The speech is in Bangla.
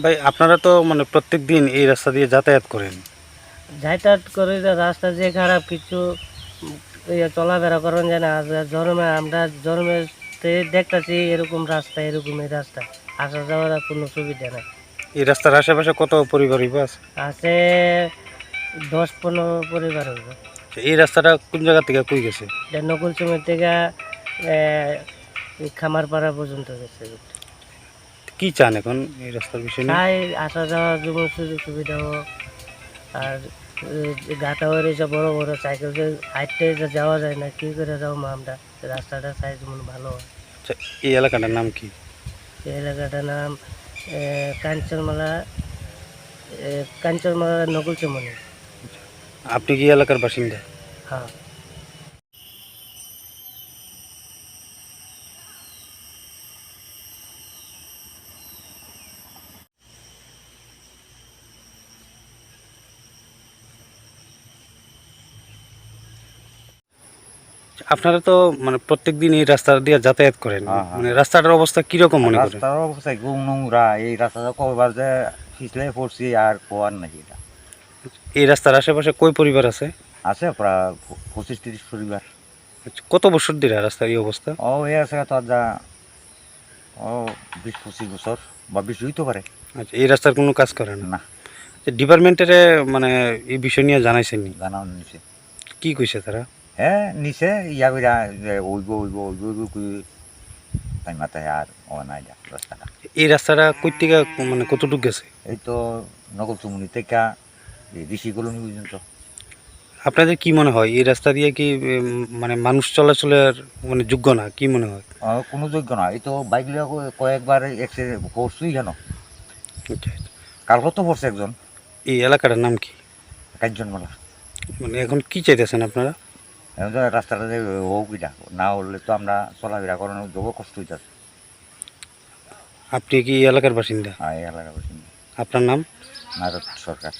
ভাই আপনারা তো মানে প্রত্যেক দিন এই রাস্তা দিয়ে যাতায়াত করেন। যাতায়াত করে যে রাস্তা যে খারাপ কিছু ইয়ে চলাফেরা করেন যায় না জন্মে আমরা জন্মের দেখতেছি এরকম রাস্তা এরকম এই রাস্তা। আসা যাওয়ার কোনো সুবিধা নাই। এই রাস্তার আশেপাশে কত পরিবার হইব আছে? আছে দশ পনেরো পরিবার হইব। এই রাস্তাটা কোন জায়গা থেকে কই গেছে? নকুল চুমের থেকে খামারপাড়া পর্যন্ত গেছে। কি চান এখন এই রাস্তার বিষয় নিয়ে? তাই আসা যাওয়ার জন্য সুযোগ সুবিধা হোক আর ঘাটাওয়ার এসব বড় বড় সাইকেল হাইটে যাওয়া যায় না কি করে যাও মা আমরা? রাস্তাটা সাইজ মনে ভালো হয়। আচ্ছা, এই এলাকাটার নাম কি? এই এলাকাটার নাম কাঞ্চনমালা কাঞ্চনমালা নকুল চুমনি। আপনি কি এলাকার বাসিন্দা? হ্যাঁ। আপনারা তো মানে প্রত্যেক দিন এই রাস্তা দিয়ে যাতায়াত করেন। হ্যাঁ, হ্যাঁ। মানে রাস্তাটার অবস্থা কীরকম মনে করেন? রাস্তার অবস্থা খুব নোংরা এই রাস্তাটা কবার যে পিছলে পড়ছি আর কোয়ার নাকি এটা। এই রাস্তার আশেপাশে কই পরিবার আছে? আছে প্রায় পঁচিশ তিরিশ পরিবার। আচ্ছা, কত বছর ধরে রাস্তার এই অবস্থা? ও এই আছে তো যা ও বিশ পঁচিশ বছর বা বিশ হইতে পারে। আচ্ছা এই রাস্তার কোনো কাজ করে না। ডিপার্টমেন্টের মানে এই বিষয় নিয়ে জানাইছেনি জানাও নিচে কি কইছে তারা? হ্যাঁ নিচে ইয়া কইরা যে ওইব ওইব ওইব ওইব তাই মাথায় আর ও নাই যা রাস্তাটা এই রাস্তাটা কই থেকে মানে কতটুকু গেছে? এই তো নগর চুমনি থেকে ঋষি কলোনি পর্যন্ত আপনাদের কি মনে হয়? এই রাস্তা দিয়ে কি মানে মানুষ চলাচলের মানে যোগ্য না? কি মনে হয়? কোনো যোগ্য না। এই তো বাইক লিয়ে কয়েকবার এক্সিডেন্ট পড়ছুই কেন? আচ্ছা, কালকে তো পড়ছে একজন। এই এলাকাটার নাম কি? কাঞ্চনমালা মানে এখন কি চাইতেছেন আপনারা? এখন তো রাস্তাটা যে হোক এটা না হলে তো আমরা চলাফেরা করানো যোগ কষ্ট হইতেছে আপনি কি এলাকার বাসিন্দা? হ্যাঁ এলাকার বাসিন্দা। আপনার নাম? নারদ সরকার।